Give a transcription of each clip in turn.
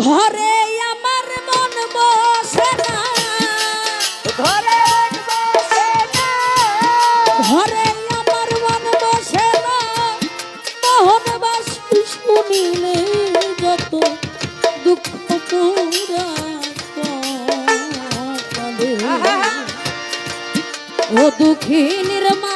ঘরে আমার মন বসে না। ঘরে ঘরে আমার মন বসে না। মোহন বাসি শুনিলে যত দুঃখ পুরা ও দুঃখিনীর মা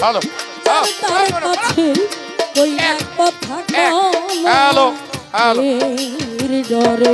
হ্যালো তার কাছে ওই এক কথা হ্যালো হ্যালো। ডরে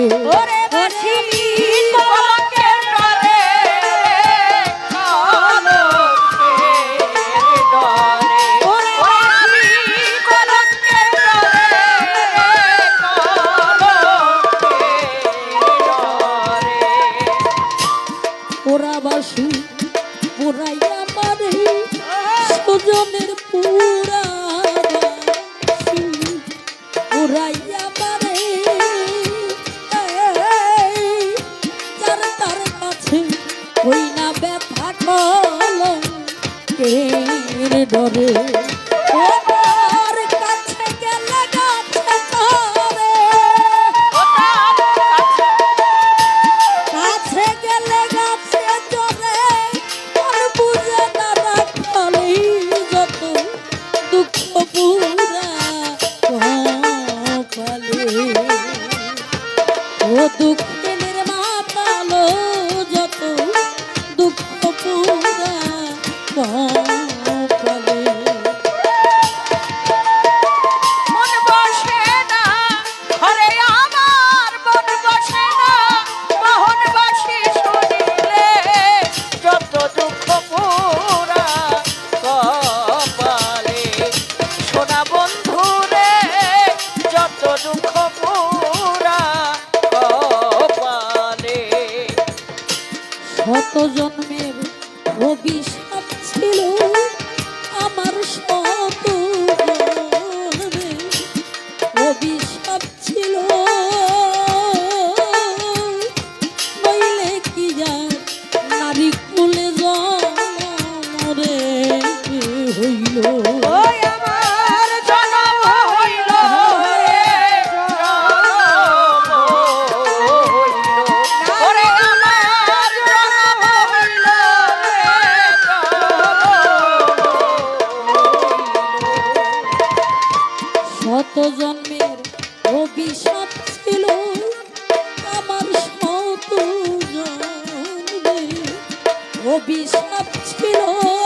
কৃষ্ণ ছিল।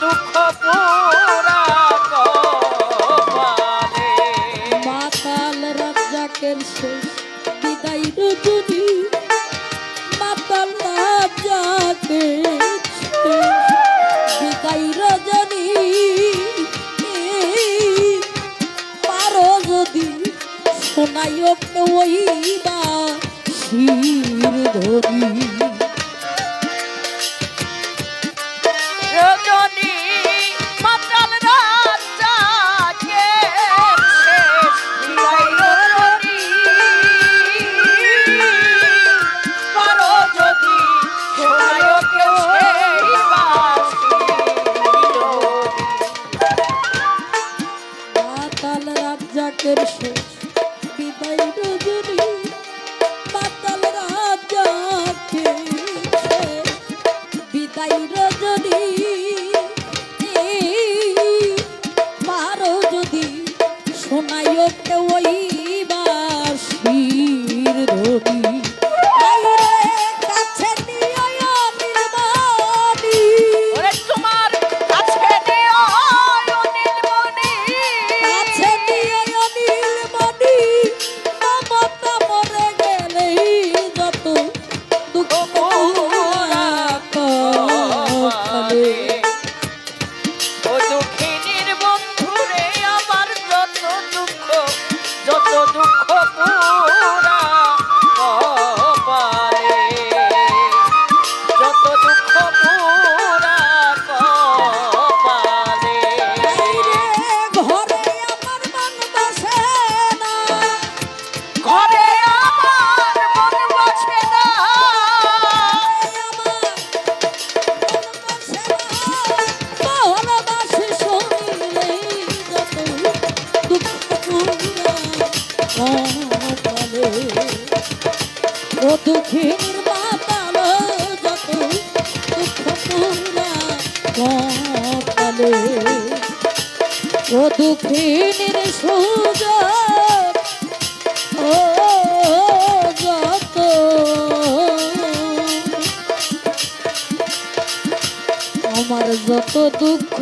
дух 确实。কপালে ও দুঃখিনীর সুযোগ ও যত আমার যত দুঃখ